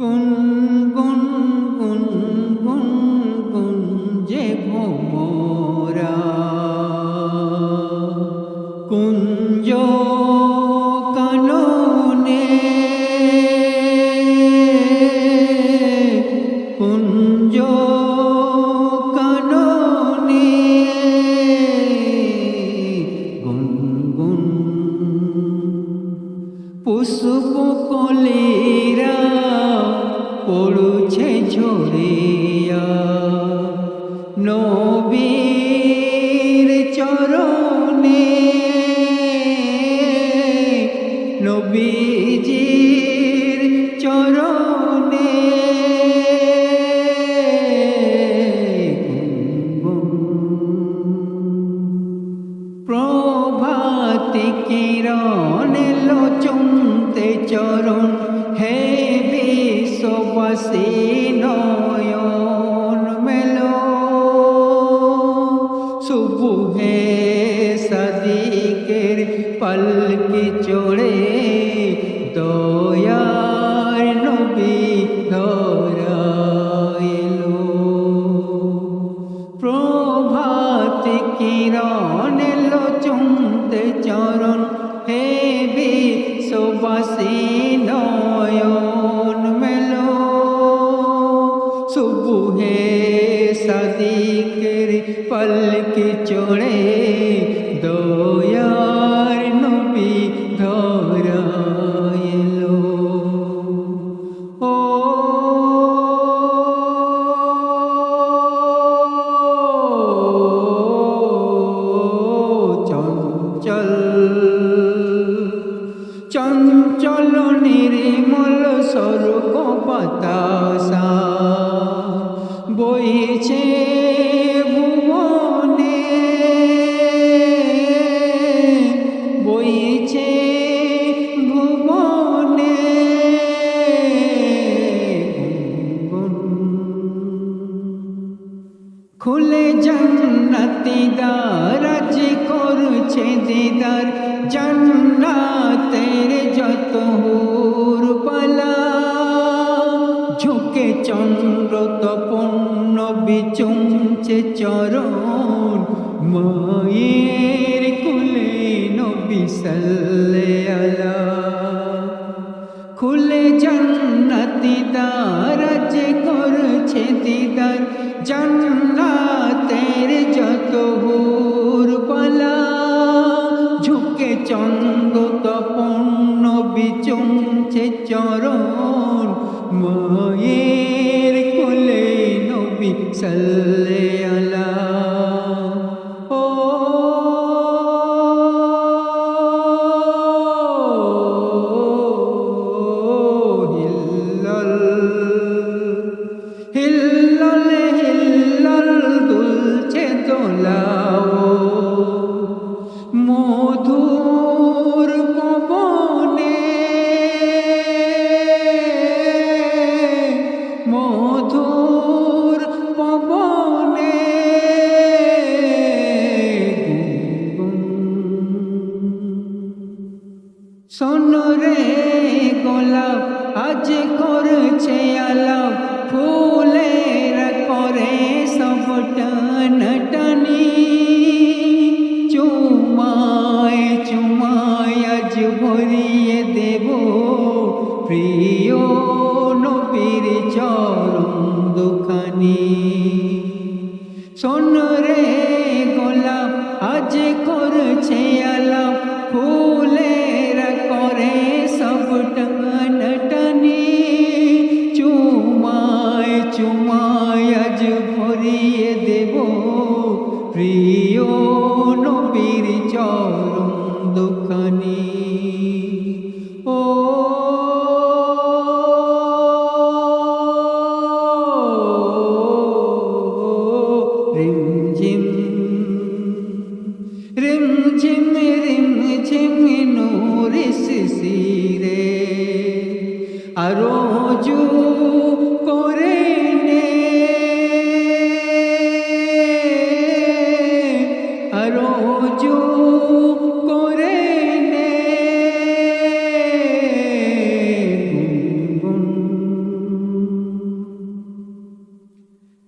गुन गुन गुन गुन गुन जे मोरा। कुंजो कनों ने कुंजो कनों ने गुन गुन। पुष्पों পড়ুছে ঝরিয়া। নবীর চরণে নবীজির চরণে প্রভাতি কিরণ এলো চমতে চরণ হে sino y olmelo subhu hai sadikir pal ki chore চঞ্চল নির্মল স্বরূপ বাতাসা বইছে খুলে জান্নাতি দারাজ করছে দিদার। জান্নাতের যত হুর পালা, ঝুঁকে চন্দ্র তপন্ন বিচুমছে চরণ। মায়ের কুলে নবী সাল্লে আলা খুলে জান্নাতি দারাজ করছে দিদার। জান্নাতের যত হুর পালা ঝুঁকে চন্দ তপন্ন বিচুমছে চরণ মায়ের কোলে নবী সাল্লে সোনরে গোলাপ, আজ করছে আলাপ। ফুলের করে সব টান চুমায় চুমায় আজ ভরিয়ে দেব। প্রিয় নবীর চরণ দুখানি। সোনরে গোলাপ, আজ করছে আলাপ रोजू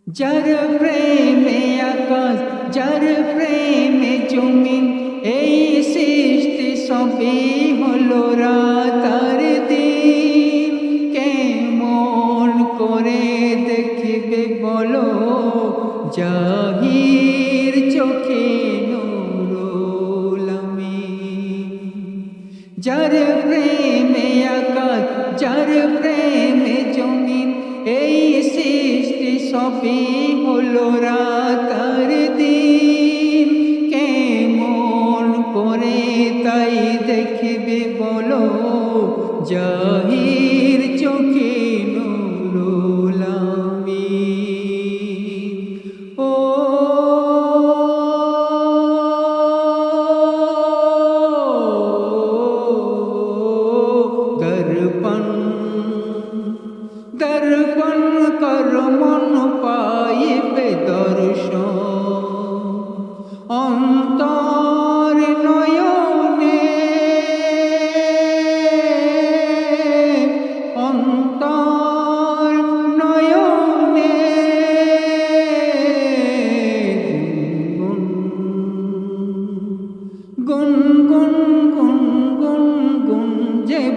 जर प्रेम आकाश जर प्रेम चुमिन ए সৃষ্টি সবই হলো বলো, জাহির চোখে নুরুল আমিন। যার প্রেমে আকাশ যার প্রেমে জমিন এই সৃষ্টি সবই হলো রাতার দিন কেমন করে তাই দেখবে বলো জাহির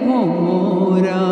demora.